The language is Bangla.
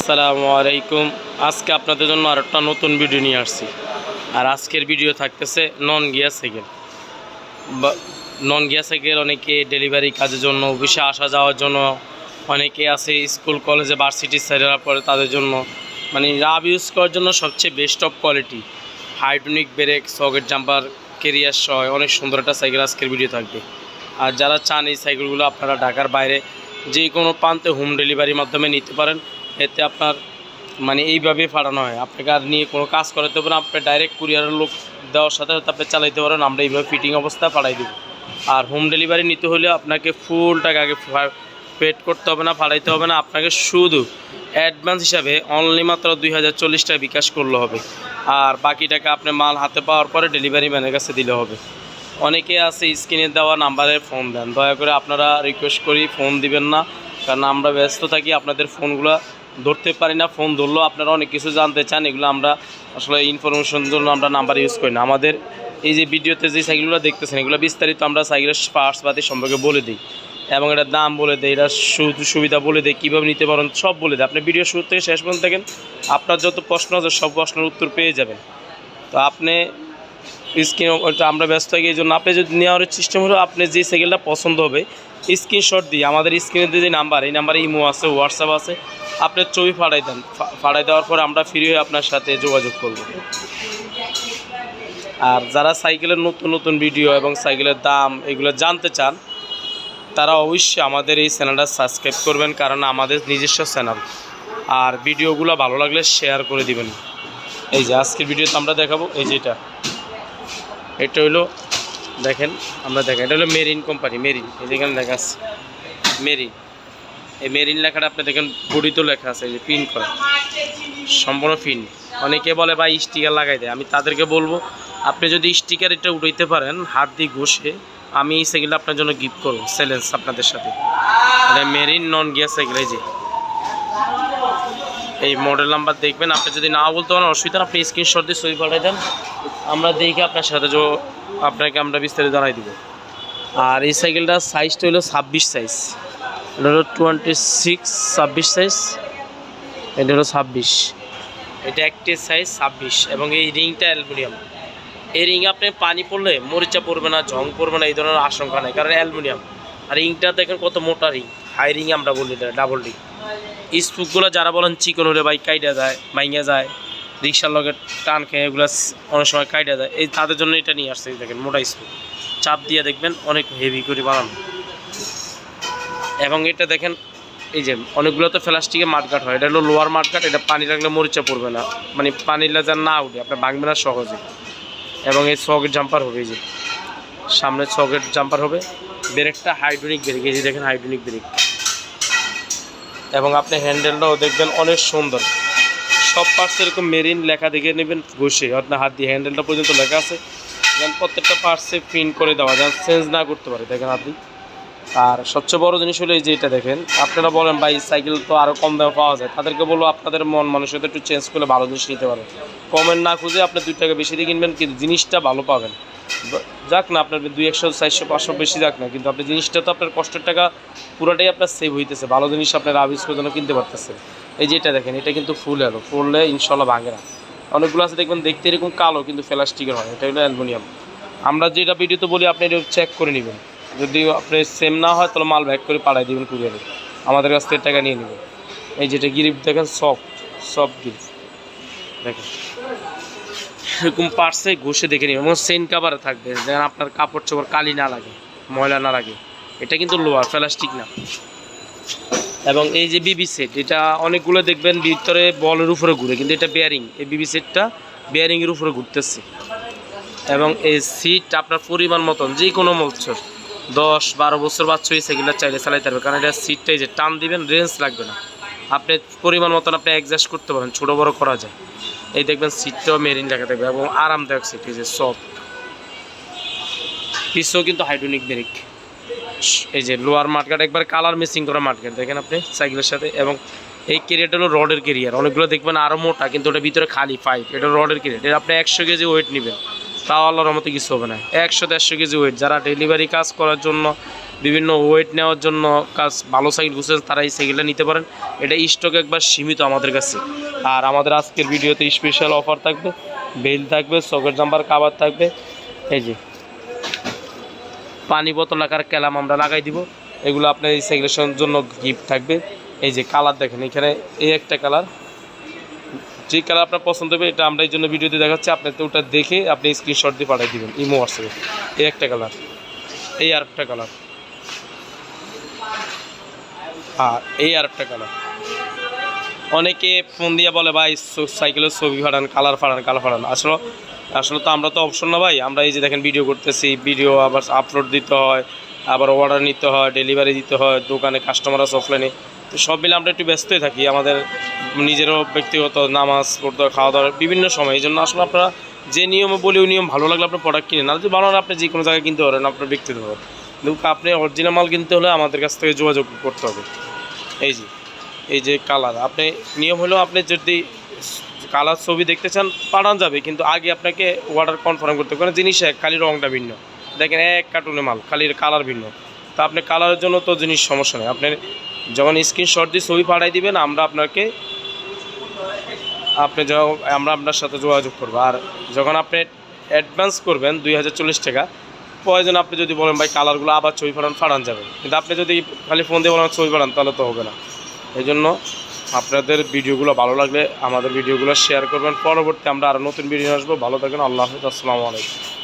আসসালামু আলাইকুম। আজকে আপনাদের জন্য আর একটা নতুন ভিডিও নিয়ে আসছি। আর আজকের ভিডিও থাকতেছে নন গিয়া সাইকেল নন গিয়া সাইকেল অনেকে ডেলিভারি কাজের জন্য অফিসে আসা যাওয়ার জন্য, অনেকে আছে স্কুল কলেজে ভার্সিটি সাইডের পরে তাদের জন্য। মানে রাব ইউজ করার জন্য সবচেয়ে best of quality hydraulic brake socket jumper carrier সহ অনেক সুন্দর একটা সাইকেল আজকের ভিডিও থাকবে। আর যারা চান এই সাইকেলগুলো আপনারা ঢাকার বাইরে যে কোনো প্রান্তে হোম ডেলিভারির মাধ্যমে নিতে পারেন। এতে আপনার মানে এইভাবে পাঠানো হয়। আপনাকে আর নিয়ে কোনো কাজ করাতে হবে না, আপনি ডাইরেক্ট কুরিয়ারের লোক দেওয়ার সাথে সাথে আপনি চালাইতে পারেন, আমরা এইভাবে ফিটিং অবস্থায় পাঠাই দেবো। আর হোম ডেলিভারি নিতে হলে আপনাকে ফুল টাকা আগে পেড করতে হবে না পাঠাইতে হবে না। আপনাকে শুধু অ্যাডভান্স হিসাবে অনলি মাত্র দুই হাজার চল্লিশ টাকা বিকাশ করলে হবে। আর বাকি টাকা আপনি মাল হাতে পাওয়ার পরে ডেলিভারি ম্যানের কাছে দিলে হবে। অনেকে আছে স্ক্রিনে দেওয়া নাম্বারে ফোন দেন। দয়া করে আপনারা রিকোয়েস্ট করি ফোন দিবেন না। কারণ আমরা ব্যস্ত থাকি, আপনাদের ফোনগুলো ধরতে পারি না ফোন ধরলেও আপনারা অনেক কিছু জানতে চান, এগুলো আমরা আসলে ইনফরমেশনের জন্য আমরা নাম্বার ইউজ করি না। আমাদের এই যে ভিডিওতে যে সাইকেলগুলো দেখতেছেন, এগুলো বিস্তারিত আমরা সাইকেলের পার্টস পাতি সম্পর্কে বলে দিই এবং এটার দাম বলে দেয় এটা সু- সুবিধা বলে দেয় কীভাবে নিতে পারেন সব বলে দেয় আপনি ভিডিও শুরু থেকে শেষ পর্যন্ত দেখেন, আপনার যত প্রশ্ন আছে সব প্রশ্নের উত্তর পেয়ে যাবেন। তো আপনি স্ক্রিন আমরা ব্যস্ত থাকি, এই জন্য আপনি যদি নেওয়ার সিস্টেম হলো আপনি যে সাইকেলটা পছন্দ হবে স্ক্রিনশট দিয়ে, আমাদের স্ক্রিনের যে নাম্বার, এই নাম্বারে ইমো আছে, হোয়াটসঅ্যাপ আছে, আপনি ছবি ফাড়াই দেন। ফাড়াই দেওয়ার পর আমরা ফ্রি হয়ে আপনার সাথে যোগাযোগ করব। আর যারা সাইকেলের নতুন নতুন ভিডিও এবং সাইকেলের দাম এগুলো জানতে চান, তারা অবশ্যই আমাদের এই চ্যানেলটা সাবস্ক্রাইব করবেন, কারণ আমাদের নিজস্ব চ্যানেল আর ভিডিওগুলো ভালো লাগলে শেয়ার করে দিবেন। এই যে আজকের ভিডিওতে আমরা দেখাবো, এই যেটা এটা হলো দেখেন, আমরা দেখেন, এটা হলো মেরিন কোম্পানি মেরিন এই যেখানে লেখা আছে মেরিন এই মেরিন লেখাটা আপনি দেখেন, বডিতেও লেখা আছে যে পিন করা। সম্পূর্ণ পিন অনেকে বলে, ভাই স্টিকার লাগাই দেয় আমি তাদেরকে বলব, আপনি যদি স্টিকার এটা উঠাইতে পারেন হাত দিয়ে ঘষে, আমি সাইকেলটা আপনার জন্য গিফট করব চ্যালেঞ্জ আপনাদের সাথে। এটা মেরিন নন গিয়ার সাইকেল এই যে। এই মডেল নাম্বার দেখবেন, আপনি যদি না বলতে পারেন, অসুবিধা আপনি স্ক্রিনশট দিয়ে ছবি পাঠাই দেন। আমরা দেখে আপনার সাথে আপনাকে আমরা বিস্তারিত জানাই দিব। আর এই সাইকেলটার সাইজটা হলো ছাব্বিশ সাইজ এটা হলো টোয়েন্টি সিক্স ছাব্বিশ সাইজ এটা হলো ছাব্বিশ। এটা একটি সাইজ ছাব্বিশ এবং এই রিংটা অ্যালুমিনিয়াম। এই রিং আপনি পানি পড়লে মরিচা পড়বে না ঝং পড়বে না, এই ধরনের আশঙ্কা নেই, কারণ অ্যালুমিনিয়াম। আর রিংটা দেখেন কত মোটা রিং হাই রিং আমরা বলি ডাবল রিং স্পুকগুলো যারা বলেন, চিকন হলে বাইক কাইটা যায়, মাইঙ্গা যায়। রিক্সার লগে টান খেয়ে এগুলো অনেক সময় কাইটা যায় এই তাদের জন্য এটা নিয়ে আসছে দেখেন, মোটা স্পুক চাপ দিয়ে দেখবেন অনেক হেভি করে বানানো। এবং এটা দেখেন, এই যে অনেকগুলো তো প্লাস্টিকে মাঠঘাট হয়। এটা হলো লোয়ার মাঠঘাট, এটা পানি লাগলে মরিচা পড়বে না। মানে পানি লাগলে না উঠে, আপনার ভাঙবে না সহজে। এবং এই সকেট জাম্পার হবে, এই যে সামনে সকেট জাম্পার হবে। ব্রেকটা হাইড্রোনিক ব্রেক এই যে দেখেন হাইড্রোনিক ব্রেক এবং আপনি হ্যান্ডেলটাও দেখবেন অনেক সুন্দর। সব পার্টস এরকম মেরিন লেখা দেখে নেবেন, ঘষে। আপনার হাত দিয়ে হ্যান্ডেলটা পর্যন্ত লেখা আছে। যেন প্রত্যেকটা পার্টসে প্রিন্ট করে দেওয়া যেন চেঞ্জ না করতে পারে। দেখেন আপনি। আর সবচেয়ে বড় জিনিস হলো এই যে এটা দেখেন। আপনারা বলেন, ভাই সাইকেল তো আরও কম দামে পাওয়া যায়। তাদেরকে বলব, আপনাদের মন মানুষের একটু চেঞ্জ করলে ভালো জিনিস নিতে পারেন। কমের না খুঁজে আপনি দুই টাকা বেশি দিয়ে কিনবেন, কিন্তু জিনিসটা ভালো পাবেন। যাক না, আপনার দুই একশো, চারশো, পাঁচশো বেশি যাক না, কিন্তু আপনি জিনিসটা তো আপনার কষ্টের টাকা পুরোটাই আপনার সেভ হইতেছে। ভালো জিনিস আপনার আবিষ জন্য কিনতে পারতেছে এই যে এটা দেখেন, এটা কিন্তু ফুল এলো ফুললে ইনশাল্লাহ ভাঙে না। অনেকগুলো আছে, দেখবেন দেখতে এরকম কালো, কিন্তু প্লাস্টিকের হয় এটা হলো অ্যালুমিনিয়াম। আমরা যেটা ভিডিওতে বলি, আপনি এটা চেক করে নেবেন। যদি আপনি সেম না হয়, তাহলে মাল ব্যাক করে পাঠাই দেবেন কুরিয়ারে আমাদের কাছ থেকে টাকা নিয়ে নেবেন। এই যেটা গিরিপ দেখেন সফট সফট গিরিপ দেখেন। এরকম পার্সে ঘষে দেখে নিন এবং সেন কাভারে থাকবে। যেন আপনার কাপড় চোপড় কালি না লাগে, ময়লা না লাগে। এটা কিন্তু লোয়ার প্লাস্টিক না। এবং এই যে বিবি সেট এটা অনেকগুলো দেখবেন ভিতরে বলের উপরে ঘুরে, কিন্তু এটা বেয়ারিং এই বিবি সেটটা বেয়ারিংয়ের উপরে ঘুরতেছে। এবং এই সিট আপনার পরিমাণ মতন যে কোনো বছর, দশ, বারো বছর বাচ্চা এই সাইকেলটা চাইলে চালাইতে পারবে, কারণ এটা সিটটাই যে টান দিবেন রেঞ্জ লাগবে না। আপনি পরিমাণ মতন আপনি অ্যাডজাস্ট করতে পারেন, ছোটো বড় করা যায়। এই দেখবেন সিটটাও মেরিন লেখা থাকবে এবং আরামদায়ক সিট এই যে সফট পিসও কিন্তু হাইড্রোনিক ব্রেক এই যে লোয়ার মার্কেট একবার কালার মিসিং করা মার্কেট দেখেন আপনি সাইকেলের সাথে। এবং এই কেরিয়ারটা হলো রডের কেরিয়ার অনেকগুলো দেখবেন আরও মোটা, কিন্তু ওটা ভিতরে খালি পাইপ এটা রডের কেরিয়ার এটা আপনি একশো কেজি ওয়েট নেবেন। তাও আল্লাহর মতো কিছু হবে না। একশো দেড়শো কেজি ওয়েট যারা ডেলিভারি কাজ করার জন্য, বিভিন্ন ওয়েট নেওয়ার জন্য কাজ, ভালো সাইকেল খুঁজছেন, তারা এই সাইকেলটা নিতে পারেন। এটা স্টক একবার সীমিত আমাদের কাছে। আর আমাদের আজকের ভিডিওতে স্পেশাল অফার থাকবে। বেল থাকবে সকেট জাম্পার কাবার থাকবে। এই যে পানি বোতল আকার ক্যালাম আমরা লাগাই দিব। এগুলো আপনার এই সাইকেলের জন্য গিফট থাকবে। এই যে কালার দেখেন, এখানে এই একটা কালার যে কালার আপনার পছন্দ হবে, এটা আমরা এই জন্য ভিডিওতে দেখাচ্ছি। আপনি তো ওটা দেখে আপনি স্ক্রিনশট দিয়ে পাঠিয়ে দেবেন, ইমো হোয়াটসঅ্যাপে। এই একটা কালার এই আর একটা কালার আর এই আর একটা কালার অনেকে ফোন দিয়ে বলে, ভাই সাইকেলের ছবি ফাটান কালার ফাটান কালার ফাটান। আসলে আসলে তো আমরা তো অপশন না ভাই। আমরা এই যে দেখেন ভিডিও করতেছি ভিডিও আবার আপলোড দিতে হয়, আবার অর্ডার নিতে হয় ডেলিভারি দিতে হয়, দোকানে কাস্টমার আছে অফলাইনে তো সব মিলে আমরা একটু ব্যস্তই থাকি। আমাদের নিজেরও ব্যক্তিগত নামাজ পড়তে খাওয়া দাওয়া বিভিন্ন সময়। এই জন্য আসলে আপনারা যে নিয়মে বলি, ওই নিয়ম ভালো লাগলে আপনার প্রোডাক্ট কিনে না যদি ভালো না আপনি যে কোনো জায়গায় কিনতে পারেন, আপনার ব্যক্তিগত কিন্তু আপনি অরিজিনাল মাল কিনতে হলে আমাদের কাছ থেকে যোগাযোগ করতে হবে। এই যে এই যে কালার আপনি, নিয়ম হলো আপনি যদি কালার ছবি দেখতে চান পাঠান যাবে, কিন্তু আগে আপনাকে অর্ডার কনফার্ম করতে হবে জিনিস এক, খালি রঙটা ভিন্ন। দেখেন এক কার্টুনে মাল, খালি কালার ভিন্ন। তা আপনি কালারের জন্য তো জিনিস সমস্যা নেই। আপনি যখন স্ক্রিনশট দিয়ে ছবি পাঠাই দিবেন, আমরা আপনাকে, আপনি যখন, আমরা আপনার সাথে যোগাযোগ করব। আর যখন আপনি অ্যাডভান্স করবেন দুই হাজার চল্লিশ টাকা, প্রয়োজন আপনি যদি বলেন, ভাই কালারগুলো আবার ছবি ফাটান ফাটান যাবে। কিন্তু আপনি যদি খালি ফোন দিয়ে বলেন, ছবি ফাটান তাহলে তো হবে না। এই জন্য আপনাদের ভিডিওগুলো ভালো লাগলে আমাদের ভিডিওগুলো শেয়ার করবেন। পরবর্তী আমরা আরও নতুন ভিডিও আসব। ভালো থাকেন। আল্লাহ হাফিজ। আসসালামু আলাইকুম।